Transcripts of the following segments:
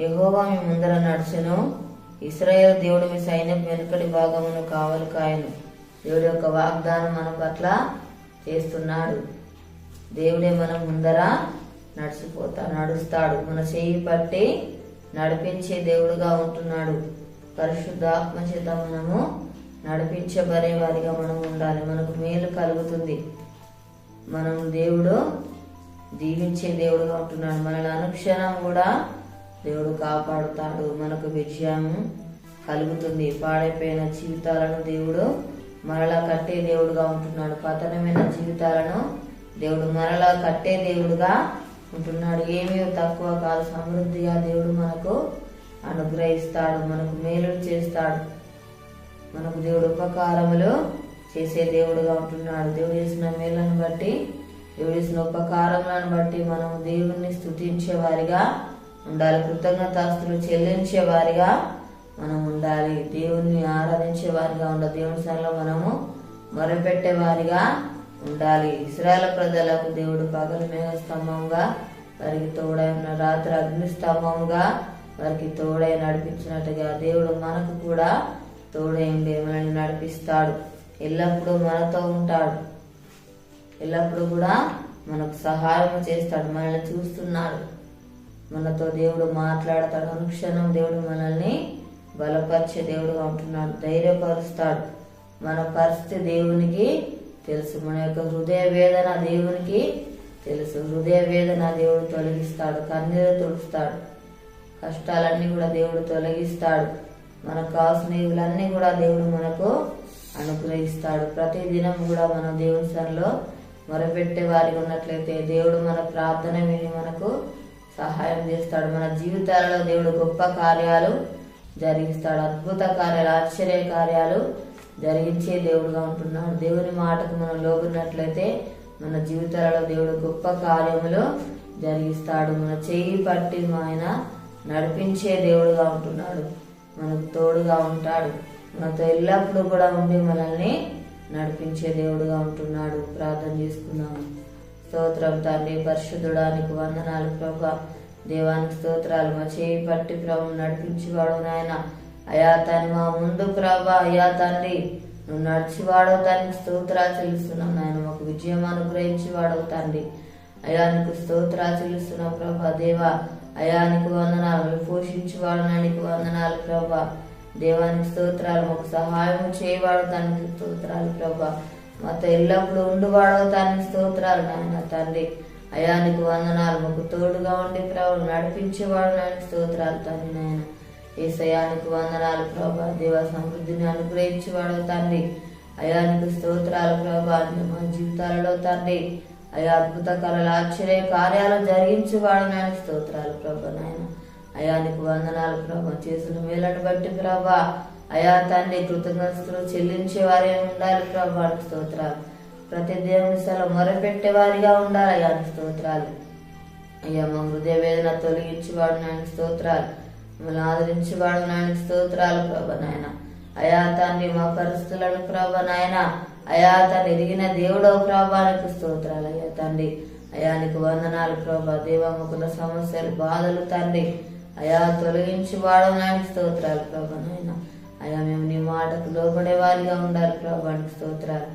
యహోవా మీ ముందర నడుచును. ఇస్రాయేల్ దేవుడు మీ సైన్యం వెనుకటి భాగమును కావలు కాయను దేవుడి యొక్క వాగ్దానం మన పట్ల చేస్తున్నాడు. దేవుడే మన ముందర నడిచిపోతా నడుస్తాడు. మన చేయి పట్టి నడిపించే దేవుడుగా ఉంటున్నాడు. పరిశుద్ధాత్మ చేత మనము నడిపించబడే వారిగా మనం ఉండాలి. మనకు మేలు కలుగుతుంది. మనం దేవుడు దీవించే దేవుడుగా ఉంటున్నాడు. మనల్ని అనుక్షణం కూడా దేవుడు కాపాడుతాడు. మనకు విజయం కలుగుతుంది. పాడైపోయిన జీవితాలను దేవుడు మరలా కట్టే దేవుడుగా ఉంటున్నాడు. పతనమైన జీవితాలను దేవుడు మరలా కట్టే దేవుడుగా ఉంటున్నాడు. ఏమీ తక్కువ కాదు. సమృద్ధిగా దేవుడు మనకు అనుగ్రహిస్తాడు. మనకు మేలు చేస్తాడు. మనకు దేవుడు ఉపకారములు చేసే దేవుడుగా ఉంటున్నాడు. దేవుడు చేసిన మేలను బట్టి దేవుడు చేసిన ఉపకారములను బట్టి మనం దేవుణ్ణి స్తుతించే వారిగా ఉండాలి. కృతజ్ఞతాస్తులు చెల్లించే వారిగా మనం ఉండాలి. దేవుణ్ణి ఆరాధించే వారిగా ఉండాలి దేవుని సన్నిలో మనము మొరపెట్టే వారిగా ఉండాలి. ఇస్రాయల ప్రజలకు దేవుడు పగలు మేఘ స్తంభంగా వారికి తోడై ఉన్న రాత్రి అగ్ని స్తంభంగా వారికి తోడై నడిపించినట్టుగా దేవుడు మనకు కూడా తోడై ఉండి మనల్ని నడిపిస్తాడు. ఎల్లప్పుడూ మనతో ఉంటాడు. ఎల్లప్పుడూ కూడా మనకు సహాయం చేస్తాడు. మనల్ని చూస్తున్నాడు. మనతో దేవుడు మాట్లాడతాడు. అనుక్షణం దేవుడు మనల్ని బలపరిచే దేవుడుగా ఉంటున్నాడు. ధైర్యపరుస్తాడు. మన పరిస్థితి దేవునికి తెలుసు. మన యొక్క హృదయ వేదన దేవునికి తెలుసు. హృదయ వేదన దేవుడు తొలగిస్తాడు. కన్నీరు తుడుస్తాడు. కష్టాలన్నీ కూడా దేవుడు తొలగిస్తాడు. మనకు కావాల్సిన ఇవులన్నీ కూడా దేవుడు మనకు అనుగ్రహిస్తాడు. ప్రతి దినం కూడా మనం దేవుని సన్నిలో మొరపెట్టే వారికి ఉన్నట్లయితే దేవుడు మన ప్రార్థన విని మనకు సహాయం చేస్తాడు. మన జీవితాలలో దేవుడు గొప్ప కార్యాలు జరిగిస్తాడు. అద్భుత కార్యాలు ఆశ్చర్య కార్యాలు జరిగించే దేవుడుగా ఉంటున్నాడు. దేవుని మాటకు మనం లోబడినట్లయితే మన జీవితాలలో దేవుడు గొప్ప కార్యములు జరిగిస్తాడు. మన చేయి పట్టి ఆయన నడిపించే దేవుడుగా ఉంటున్నాడు. మనకు తోడుగా ఉంటాడు. మనతో ఎల్లప్పుడూ కూడా ఉండి మనల్ని నడిపించే దేవుడుగా ఉంటున్నాడు. ప్రార్థన చేసుకున్నాము స్తోత్రం తండ్రి పరిశుద్ధుడానికి వందనాలు ప్రభా. దేవానికి స్తోత్రాలు. మా చేయి పట్టి ప్రభు నడిపించేవాడు నాయన. అయా తను మా ముందు ప్రభా అయా తండ్రి నువ్వు నడిచివాడవు తండ్రి స్తోత్రాలు చెల్లిస్తున్నావు నాయన. మాకు విజయం అనుగ్రహించేవాడవు తండ్రి అయానికి స్తోత్రాలు చెల్లిస్తున్నావు ప్రభా. దేవా అయానికి వందనాలు. పోషించేవాడు నానికి వందనాలు ప్రభా. దేవానికి స్తోత్రాలు. మాకు సహాయం చేయవాడు దానికి స్తోత్రాలు ప్రభా. మాతో ఎల్లప్పుడూ ఉండువాడవు దానికి స్తోత్రాలు నాయన తండ్రి. అయానికి వందనాలు. మాకు తోడుగా ఉండి ప్రభు నడిపించేవాడు నాయన స్తోత్రాలు తండ్రి నాయన. ఏసయానికి వందనాలు ప్రభా. దేవ సమృద్ధిని అనుగ్రహించేవాడు తండ్రి. అయానికి స్తోత్రాలు ప్రభా. మా జీవితాలలో తండ్రి. అయా అద్భుత కళలు ఆశ్చర్య కార్యాలు జరిగించేవాడు నాయన స్తోత్రాలు ప్రభా నాయన. అయానికి వందనాలు ప్రభా. చేసిన మేలను బట్టి ప్రభా అయా తండ్రి కృతజ్ఞతలు చెల్లించే వారే ఉండాలి ప్రభా స్తోత్రాలు. ప్రతి దేవుని స్థలం మొరపెట్టే వారిగా ఉండాలి అయానికి స్తోత్రాలు. అయ్యా మా హృదయ వేదన తొలగించేవాడు నాయన స్తోత్రాలు. మమ్మల్ని ఆదరించేవాడు నాయన స్తోత్రాలు ప్రభ నాయన. అయా తండ్రి మా పరిస్థితులను ప్రభ నాయన. అయా తను ఎదిగిన దేవుడో ప్రభానికి స్తోత్రాలు అయ్యా తండ్రి. అయానికి వందనాలు ప్రభా. దేవమ్మకున్న సమస్యలు బాధలు తండ్రి. అయా తొలగించి వాడు నాయన స్తోత్రాలు ప్రభ నాయన. అయ్యా మేము నీ మాటకు లోపడే వారిగా ఉండాలి ప్రభానికి స్తోత్రాలు.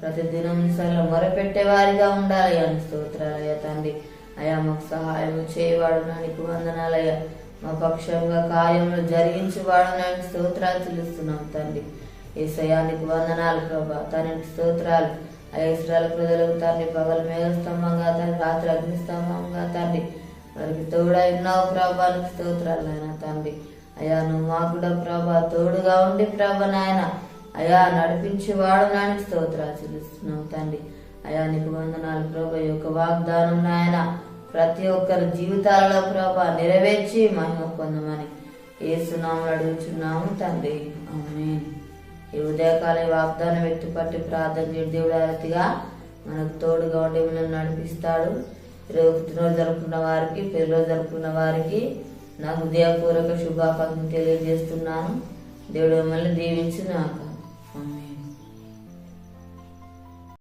ప్రతి దినం సరళ మొరపెట్టే వారిగా ఉండాలి అయ్యా నీ స్తోత్రాలు అయ్యా తండ్రి. అయా మాకు సహాయం చేయవాడు నానికి వందనాలయ్యా మా పక్షంగా కార్యములు జరిగించి వాడు స్తోత్రాలు తెలుస్తున్నాం తండ్రి. ఈ సయానికి వందనాలు ప్రభా. తనకి స్తోత్రాలు. అయస్రాల ప్రజలకు తండ్రి పగలు మేఘస్తంభంగా తండ్రి రాత్రి అగ్నిస్తంభంగా తండ్రి. వారికి తోడై ఉన్నావు ప్రభానికి స్తోత్రాలు అయినా తండ్రి. అయ్యా నువ్వు మా కూడా ప్రభా తోడుగా ఉండి ప్రభ నాయన. అయ్యా నడిపించేవాడు నాయన. స్తోత్రాలు చెల్లిస్తున్నావు తండ్రి. అయా నీకు వందనాలు ప్రభ. యొక్క వాగ్దానం నాయన ప్రతి ఒక్కరి జీవితాలలో ప్రభ నెరవేర్చి మహిమ పొందమని ఏసునామలు అడుగుచున్నాము తండ్రి. ఆమేన్. ఈ ఉదయకాల వాగ్దానం ఎత్తుపట్టి ప్రార్థన దేవుడారతిగా దేవుడు మనకు తోడుగా ఉండి మనల్ని నడిపిస్తాడు. ఈరోజు పుట్టినరోజు జరుపుకున్న వారికి పెళ్ళిరోజు జరుపుకున్న వారికి నా హృదయపూర్వక శుభాకాంక్షలు తెలియజేస్తున్నాను. దేవుడు మిమ్మల్ని దీవించిన నాకు